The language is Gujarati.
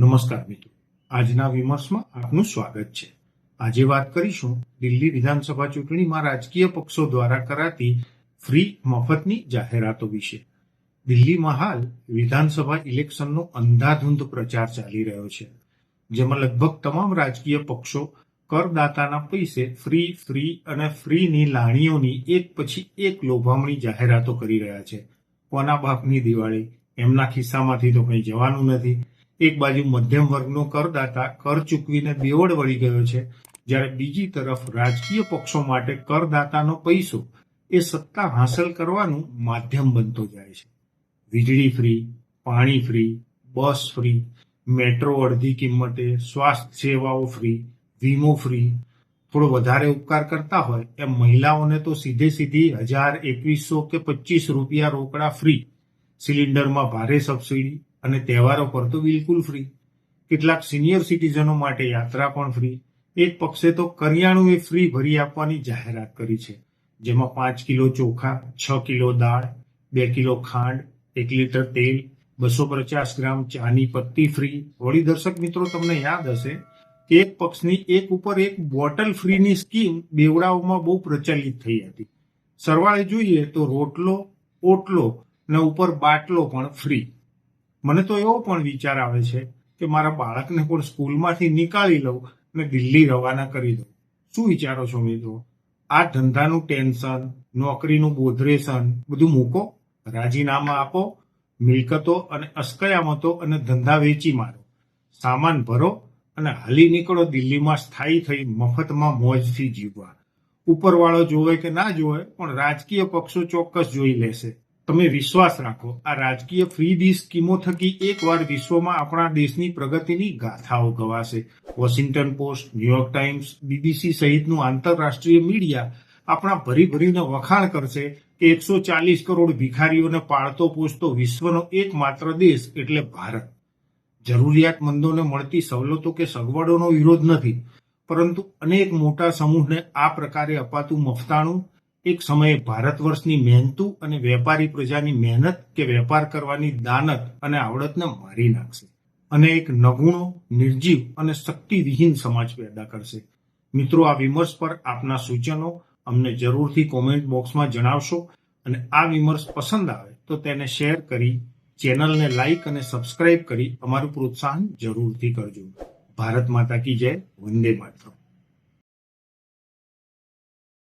નમસ્કાર મિત્રો. આજના વિમર્શમાં આપનું સ્વાગત છે. આજે વાત કરીશું દિલ્હી વિધાનસભા ચૂંટણીમાં રાજકીય પક્ષો દ્વારા કરાતી ફ્રી મફતની જાહેરાતો વિશે. દિલ્હીમાં હાલ વિધાનસભા ઇલેક્શનનો અંધાધૂંધ પ્રચાર ચાલી રહ્યો છે, જેમાં લગભગ તમામ રાજકીય પક્ષો કરદાતાના પૈસે ફ્રી ફ્રી અને ફ્રીની લાણીઓની એક પછી એક લોભામણી જાહેરાતો કરી રહ્યા છે. કોના બાપની દિવાળી? એમના ખિસ્સામાંથી તો કંઈ જવાનું નથી. એક બાજુ મધ્યમ વર્ગનો કરદાતા કર ચૂકવીને બેવડ વળી ગયો છે. જ્યારે બીજી તરફ રાજકીય પક્ષો માટે કરદાતાનો પૈસો એ સત્તા હાંસલ કરવાનું માધ્યમ બનતો જાય છે. વીજળી ફ્રી, પાણી ફ્રી, બસ ફ્રી, મેટ્રો અડધી કિંમતે સ્વાસ્થ્ય સેવાઓ ફ્રી, વીમો ફ્રી, થોડો વધારે ઉપકાર કરતા હોય એમ મહિલાઓને તો સીધે સીધી હજાર એકવીસો કે પચીસ રૂપિયા રોકડા ફ્રી. સિલિન્ડરમાં ભારે સબસિડી અને તહેવારો પર તો બિલકુલ ફ્રી કેટલાક સિનિયર સિટીઝનો માટે યાત્રા પણ ફ્રી એક પક્ષે તો કરિયાણું એ ફ્રી ભરી આપવાની જાહેરાત કરી છે. જેમાં પાંચ કિલો ચોખા, છ કિલો દાળ, બે કિલો ખાંડ, એક લીટર તેલ, બસો પચાસ ગ્રામ ચાની પત્તી ફ્રી વળી દર્શક મિત્રો, તમને યાદ હશે કે એક પક્ષની એક ઉપર એક બોટલ ફ્રીની સ્કીમ બેવડાઓમાં બહુ પ્રચલિત થઈ હતી. સરવાળે જોઈએ તો રોટલો, ઓટલો, ને ઉપર બાટલો પણ ફ્રી મને તો એવો પણ વિચાર આવે છે કે મારા બાળકને પણ સ્કૂલમાંથી નીકાળી લઉં અને દિલ્હી રવાના કરી દઉં. શું વિચારો છો મિત્રો? આ ધંધાનું ટેન્શન, નોકરીનું બોધરેશન બધું મૂકો, રાજીનામા આપો, મિલકતો અને અસ્કયામતો અને ધંધા વેચી મારો. સામાન ભરો અને હાલી નીકળો દિલ્હીમાં સ્થાયી થઈ મફતમાં મોજથી જીવવા. ઉપરવાળો જોવે કે ના જોવે પણ રાજકીય પક્ષો ચોક્કસ જોઈ લેશે. તમે વિશ્વાસ રાખો, આ રાજકીય ફ્રી દી સ્કીમો થકી એકવાર વિશ્વમાં આપણા દેશની પ્રગતિની ગાથાઓ ગવાશે. Washington Post New York Times, BBC સહિતનું આંતરરાષ્ટ્રીય મીડિયા આપણા ભરી ભરીને વખાણ કરશે કે એકસો ચાલીસ કરોડ ભિખારીઓને પાળતો પોષતો વિશ્વનો એકમાત્ર દેશ એટલે ભારત. જરૂરિયાતમંદોને મળતી સવલતો કે સગવડોનો વિરોધ નથી, પરંતુ અનેક મોટા સમૂહને આ પ્રકારે અપાતું મફતાણું એક સમયે ભારત વર્ષની મહેનતુ અને વેપારી પ્રજાની મહેનત કે વેપાર કરવાની દાનત અને આવડતને મારી નાખશે અને એક નગુણો, નિર્જીવ અને શક્તિવિહીન સમાજ પેદા કરશે. મિત્રો, આ વિમર્શ પર આપના સૂચનો અમને જરૂરથી કોમેન્ટ બોક્સમાં જણાવશો અને આ વિમર્શ પસંદ આવે તો તેને શેર કરી, ચેનલને લાઈક અને સબસ્ક્રાઇબ કરી અમારું પ્રોત્સાહન જરૂરથી કરજો. ભારત માતા કી જય, વંદે માતરમ.